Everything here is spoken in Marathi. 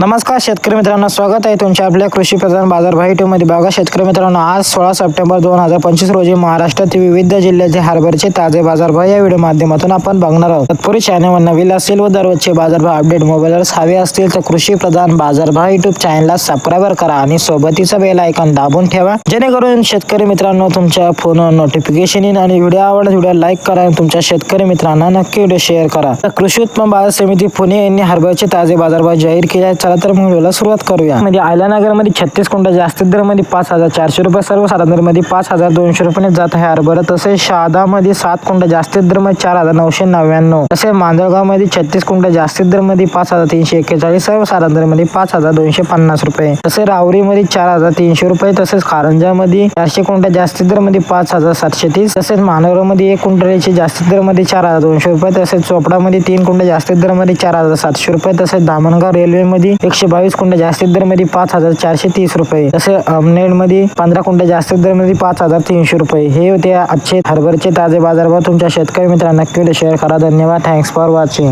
नमस्कार शेतकरी मित्रांनो स्वागत आहे तुमच्या आपल्या कृषी प्रधान बाजार भाई बघा शेतकरी मित्रांनो आज सोळा सप्टेंबर दोन हजार पंचवीस रोजी महाराष्ट्रातील विविध जिल्ह्याचे हार्बरचे ताजे बाजारभाव या व्हिडिओ माध्यमातून आपण बघणार आहोत. तत्पूर्वी चॅनलवर नवीन असेल व दररोजचे बाजारभाव अपडेट मोबाईलवर हवे असतील तर कृषी प्रधान बाजारभाव युट्यूब चॅनलला सबस्क्राईब करा आणि सोबतीचा बेल आयकॉन दाबून ठेवा. जेणेकरून शेतकरी मित्रांनो तुमच्या फोनवर नोटिफिकेशन येईल आणि व्हिडिओ आवडत व्हिडिओ लाईक करा आणि तुमच्या शेतकरी मित्रांना नक्की व्हिडिओ शेअर करा. तर कृषी उत्पन्न बाजार समिती पुणे यांनी हार्बरचे ताजे बाजारभाव जाहीर केले चला तर मग व्हिडिओला सुरुवात करूया. म्हणजे आयलानगरमध्ये छत्तीस कुंटा जास्तीत दरमध्ये पाच हजार चारशे रुपये सर्वसाधारणमध्ये पाच हजार दोनशे रुपये जात आहे हरभरा. तसेच शहादा मध्ये सात कुंटा जास्तीत दरमध्ये चार हजार नऊशे नव्याण्णव. तसेच मांजळगावमध्ये छत्तीस कुंटा जास्तीत दरमध्ये पाच हजार तीनशे एक्केचाळीस सर्वसाधारण दरमध्ये पाच हजार दोनशे पन्नास रुपये. तसेच रावरी मध्ये चार हजार तीनशे रुपये तसेच कारंजा मध्ये चारशे क्विंटल जास्तीत दरमध्ये पाच हजार सातशे तीस. तसेच मानवरा मध्ये एक क्विंटलचे जास्तीत दरमध्ये चार हजार दोनशे रुपये. तसेच चोपडा मध्ये तीन क्विंटल जास्तीत दरमध्ये चार हजार सातशे रुपये. तसेच दामणगाव रेल्वे मध्ये एकशे बावीस कुंड जास्तीत दरमध्ये पाच हजार चारशे तीस रुपये. तसेच अमनेडमध्ये पंधरा कुंड जास्तीत दरमध्ये पाच हजार तीनशे रुपये. हे होते आजचे हरभरचे ताजे बाजारभाव. तुमच्या शेतकरी मित्रांना नक्की शेअर करा. धन्यवाद. Thanks for watching